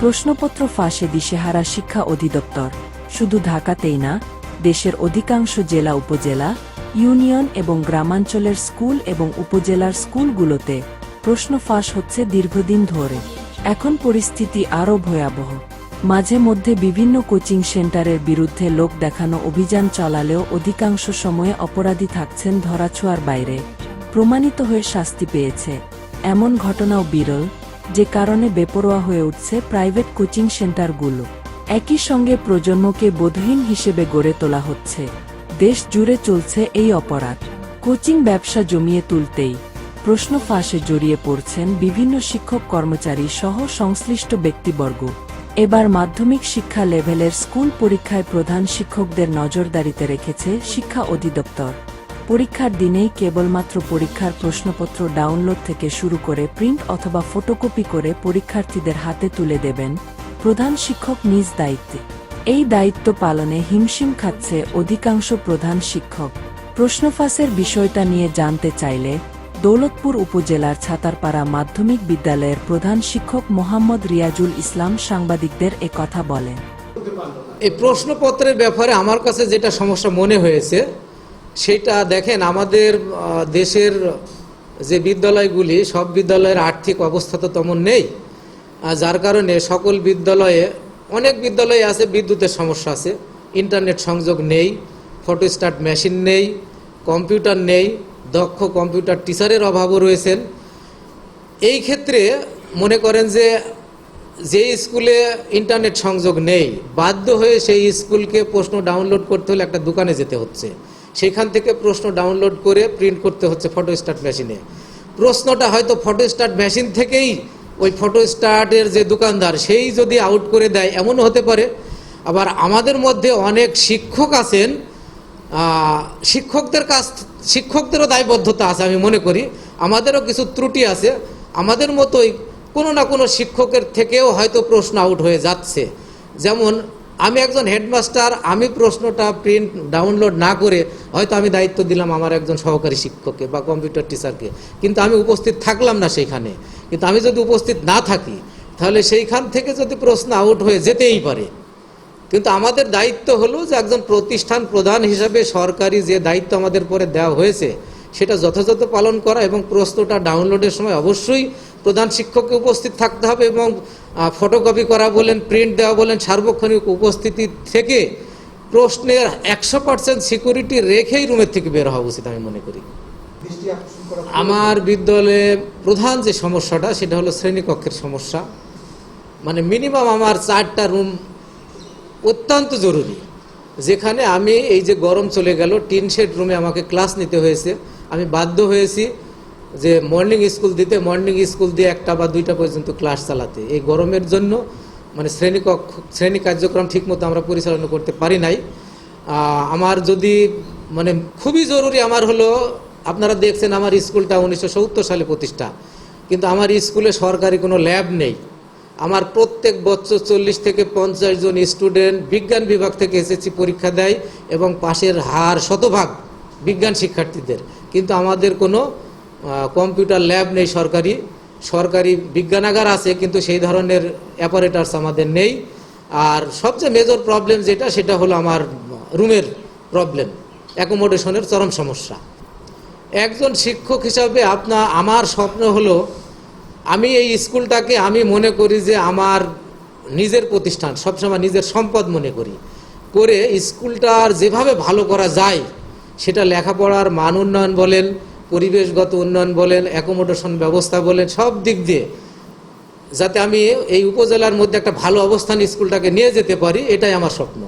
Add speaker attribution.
Speaker 1: প্রশ্নপত্র ফাঁসে দিশেহারা শিক্ষা অধিদপ্তর। শুধু ঢাকাতেই না, দেশের অধিকাংশ জেলা উপজেলা, ইউনিয়ন এবং গ্রামাঞ্চলের স্কুল এবং উপজেলার স্কুলগুলোতে প্রশ্ন ফাঁস হচ্ছে দীর্ঘদিন ধরে। এখন পরিস্থিতি আরও ভয়াবহ। মাঝে মধ্যে বিভিন্ন কোচিং সেন্টারের বিরুদ্ধে লোক দেখানো অভিযান চালালেও অধিকাংশ সময়ে অপরাধী থাকছেন ধরাছোঁয়ার বাইরে। প্রমাণিত হয়ে শাস্তি পেয়েছে। এমন ঘটনাও বিরল যে কারণে বেপরোয়া হয়ে উঠছে প্রাইভেট কোচিং সেন্টারগুলো। একই সঙ্গে প্রজন্মকে বোধহীন হিসেবে গড়ে তোলা হচ্ছে। দেশ জুড়ে চলছে এই অপরাধ। কোচিং ব্যবসা জমিয়ে তুলতেই প্রশ্ন ফাঁসে জড়িয়ে পড়ছেন বিভিন্ন শিক্ষক কর্মচারী সহ সংশ্লিষ্ট ব্যক্তিবর্গ। এবার মাধ্যমিক শিক্ষা লেভেলের স্কুল পরীক্ষায় প্রধান শিক্ষকদের নজরদারিতে রেখেছে শিক্ষা অধিদপ্তর। পরীক্ষার দিনেই কেবলমাত্র পরীক্ষার প্রশ্নপত্র ডাউনলোড থেকে শুরু করে প্রিন্ট অথবা ফটোকপি করে পরীক্ষার্থীদের হাতে তুলে দেবেন প্রধান শিক্ষক নিজ দায়িত্বে। এই দায়িত্ব পালনে হিমশিম খাচ্ছে অধিকাংশ প্রধান শিক্ষক। প্রশ্নফাঁসের বিষয়টা নিয়ে জানতে চাইলে দৌলতপুর উপজেলার ছাতারপাড়া মাধ্যমিক বিদ্যালয়ের প্রধান শিক্ষক মোহাম্মদ রিয়াজুল ইসলাম সাংবাদিকদের এ কথা বলেন।
Speaker 2: এই প্রশ্নপত্রের ব্যাপারে আমার কাছে যেটা সমস্যা মনে হয়েছে সেটা দেখেন, আমাদের দেশের যে বিদ্যালয়গুলি, সব বিদ্যালয়ের আর্থিক অবস্থা তো তেমন নেই। যার কারণে সকল বিদ্যালয়ে, অনেক বিদ্যালয়ে আছে, বিদ্যুতের সমস্যা আছে। ইন্টারনেট সংযোগ নেই ফটোস্টাট মেশিন নেই, কম্পিউটার নেই, দক্ষ কম্পিউটার টিচারের অভাবও রয়েছেন এই ক্ষেত্রে মনে করেন যে যে স্কুলে ইন্টারনেট সংযোগ নেই, বাধ্য হয়ে সেই স্কুলকে প্রশ্ন ডাউনলোড করতে হলে একটা দোকানে যেতে হচ্ছে। সেখান থেকে প্রশ্ন ডাউনলোড করে প্রিন্ট করতে হচ্ছে ফটো স্টার্ট মেশিনে প্রশ্নটা হয়তো ফটো স্টার্ট মেশিন থেকেই ওই ফটো স্টার্টের যে দোকানদার, সেই যদি আউট করে দেয়, এমনও হতে পারে। আবার আমাদের মধ্যে অনেক শিক্ষক আছেন শিক্ষকদের কাছ, শিক্ষকদেরও দায়বদ্ধতা আছে আমি মনে করি। আমাদেরও কিছু ত্রুটি আছে। আমাদের মতোই কোনো না কোনো শিক্ষকের থেকেও হয়তো প্রশ্ন আউট হয়ে যাচ্ছে। যেমন আমি একজন হেডমাস্টার, আমি প্রশ্নটা প্রিন্ট ডাউনলোড না করে হয়তো আমি দায়িত্ব দিলাম আমার একজন সহকারী শিক্ষককে বা কম্পিউটার টিচারকে কিন্তু আমি উপস্থিত থাকলাম না সেইখানে। কিন্তু আমি যদি উপস্থিত না থাকি, তাহলে সেইখান থেকে যদি প্রশ্ন আউট হয়ে যেতেই পারে। কিন্তু আমাদের দায়িত্ব হলো যে একজন প্রতিষ্ঠান প্রধান হিসাবে সরকারি যে দায়িত্ব আমাদের পরে দেওয়া হয়েছে, সেটা যথাযথ পালন করা এবং প্রশ্নটা ডাউনলোডের সময় অবশ্যই প্রধান শিক্ষককে উপস্থিত থাকতে হবে এবং ফটোকপি করা বলেন প্রিন্ট দেওয়া বলেন সার্বক্ষণিক উপস্থিতি থেকে প্রশ্নের একশো পার্সেন্ট সিকিউরিটি রেখেই রুমের থেকে বের হওয়া উচিত আমি মনে করি। আমার বিদ্যালয়ে প্রধান যে সমস্যাটা সেটা হলো শ্রেণীকক্ষের সমস্যা। মানে মিনিমাম আমার চারটা রুম অত্যন্ত জরুরি। যেখানে আমি এই যে গরম চলে গেল টিন শেড রুমে আমাকে ক্লাস নিতে হয়েছে। আমি বাধ্য হয়েছি যে মর্নিং স্কুল দিতে মর্নিং স্কুল দিয়ে একটা বা দুইটা পর্যন্ত ক্লাস চালাতে। এই গরমের জন্য মানে শ্রেণীকক্ষ, শ্রেণি কার্যক্রম ঠিকমতো আমরা পরিচালনা করতে পারি নাই। আমার যদি মানে খুবই জরুরি আমার হলো, আপনারা দেখছেন আমার স্কুলটা উনিশশো সত্তর সালে প্রতিষ্ঠা। কিন্তু আমার স্কুলে সরকারি কোনো ল্যাব নেই। আমার প্রত্যেক বছর চল্লিশ থেকে পঞ্চাশ জন স্টুডেন্ট বিজ্ঞান বিভাগ থেকে এসএসসি পরীক্ষা দেয় এবং পাশের হার শতভাগ বিজ্ঞান শিক্ষার্থীদের। কিন্তু আমাদের কোনো কম্পিউটার ল্যাব নেই সরকারি। সরকারি বিজ্ঞানাগার আছে, কিন্তু সেই ধরনের অ্যাপারেটার্স আমাদের নেই। আর সবচেয়ে মেজর প্রবলেম যেটা, সেটা হলো আমার রুমের প্রবলেম অ্যাকোমোডেশনের চরম সমস্যা। একজন শিক্ষক হিসাবে আপনার আমার স্বপ্ন হলো, আমি এই স্কুলটাকে আমি মনে করি যে আমার নিজের প্রতিষ্ঠান, সবসময় নিজের সম্পদ মনে করি। করে স্কুলটার যেভাবে ভালো করা যায়, সেটা লেখাপড়ার মান উন্নয়ন বলেন পরিবেশগত উন্নয়ন বলেন অ্যাকোমোডেশন ব্যবস্থা বলেন, সব দিক দিয়ে যাতে আমি এই উপজেলার মধ্যে একটা ভালো অবস্থান স্কুলটাকে নিয়ে যেতে পারি, এটাই আমার স্বপ্ন।